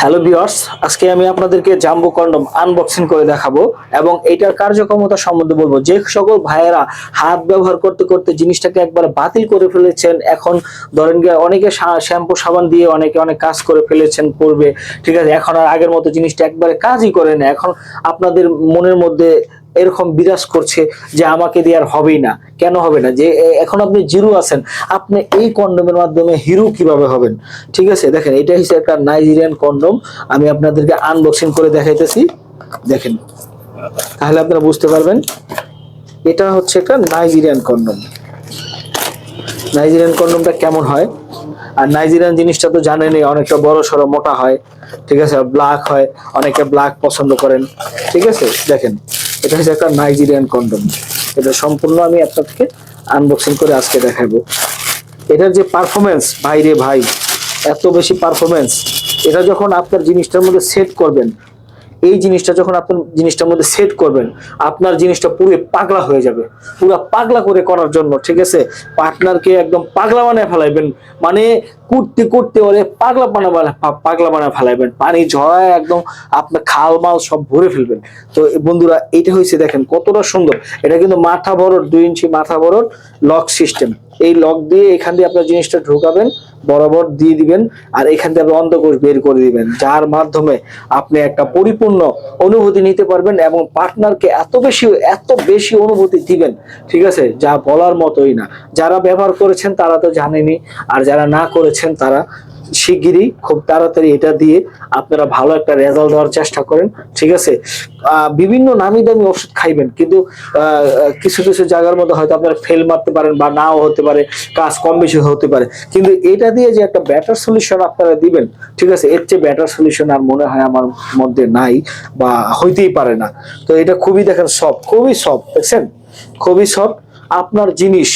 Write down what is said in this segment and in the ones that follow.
Hello viewers আজকে আমি আপনাদেরকে জাম্বো কন্ডম আনবক্সিং করে দেখাবো এবং এটার কার্যক্ষমতা সম্বন্ধে বলব। যে সকল ভাইয়েরা হাত ব্যবহার করতে করতে জিনিসটাকে একবার বাতিল করে ফেলেছেন, এখন ধরেন গিয়ে অনেকে শ্যাম্পু, সাবান দিয়ে অনেকে অনেক কাজ করে ফেলেছেন পূর্বে। ঠিক আছে, এখন আর আগের মতো জিনিসটা একবারে কাজই করে না। এখন আপনাদের মনের মধ্যে এরকম বিরাজ করছে যে আমাকে দিয়ে আর হবেই না। কেন হবে না? যে এখন আপনি জিরো আছেন, আপনি এই কন্ডোমের মাধ্যমে হিরো কীভাবে হবেন? ঠিক আছে? দেখেন, এটা হচ্ছে একটা নাইজেরিয়ান কন্ডোম আমি আপনাদেরকে আনবক্সিং করে দেখাইতেছি। দেখেন, তাহলে আপনারা বুঝতে পারবেন, এটা হচ্ছে একটা নাইজেরিয়ান কন্ডোম নাইজেরিয়ান কন্ডোমটা কেমন হয়? আর নাইজেরিয়ান জিনিসটা তো জানেনই, অনেকটা বড় সড়ো, মোটা হয়। ঠিক আছে? ব্ল্যাক হয়, অনেকে ব্ল্যাক পছন্দ করেন। ঠিক আছে? দেখেন এটা হচ্ছে একটা নাইজেরিয়ান কন্ডম এটা সম্পূর্ণ আমি আপনাদেরকে আনবক্সিং করে আজকে দেখাবো। এটার যে পারফরমেন্স ভাই রে ভাই, এত বেশি পারফরমেন্স এটা যখন আপনার জিনিসটার মধ্যে সেট করবেন এই জিনিসটা যখন আপনি জিনিসটার মধ্যে সেট করবেন, আপনার জিনিসটা পুরো পাগলা হয়ে যাবে। পুরো পাগলা করে করার জন্য, ঠিক আছে? পার্টনারকে একদম পাগলা বানায় ফেলাইবেন। মানে কুটতে কুটতে ওরে পাগলা বানা পাগলা বানায় ফেলাইবেন। পানি ঝরায় একদম আপনার খাল, মাল সব ভরে ফেলবেন। তো বন্ধুরা, এটা হয়েছে দেখেন কতটা সুন্দর। এটা কিন্তু মাথা বড় দুই ইঞ্চি মাথা বড় লক সিস্টেম এই লক দিয়ে এখান দিয়ে আপনার জিনিসটা ঢোকাবেন, বরাবর দিয়ে দিবেন, আর এখান থেকে আপনি অন্ধকোষ বের করে দিবেন, যার মাধ্যমে আপনি একটা পরিপূর্ণ অনুভূতি নিতে পারবেন এবং পার্টনারকে এত বেশি এত বেশি অনুভূতি দিবেন, ঠিক আছে? যা বলার মতোই না। যারা ব্যবহার করেছেন তারা তো জানেনি আর যারা না করেছেন তারা শিগগিরই খুব তাড়াতাড়ি এটা দিয়ে আপনারা ভালো একটা রেজাল্ট দেওয়ার চেষ্টা করেন, ঠিক আছে? বিভিন্ন নামি দামি ওষুধ খাইবেন, কিন্তু কিছু কিছু জায়গার মধ্যে হয়তো আপনারা ফেল মারতে পারেন বা নাও হতে পারে, কাজ কম বেশি হতে পারে। কিন্তু এটা দিয়ে যে একটা ব্যাটার সলিউশন আপনারা দিবেন, ঠিক আছে? এর চেয়ে ব্যাটার সলিউশন আর মনে হয় আমার মধ্যে নাই বা হইতেই পারে না। তো এটা খুবই দেখেন সব খুবই সব দেখছেন? খুবই সব আপনার জিনিস,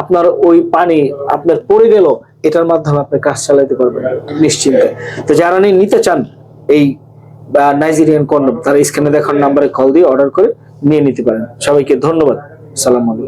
আপনার ওই পানি আপনার পড়ে গেল এটার মাধ্যমে আপনি কাজ চালাইতে পারবেন, নিশ্চিন্তে। তো যারা নিতে চান এই নাইজেরিয়ান কন্ডম তারা স্ক্রিনে দেখার নাম্বারে কল দিয়ে অর্ডার করে নিয়ে নিতে পারেন। সবাইকে ধন্যবাদ। সালাম আলাইকুম।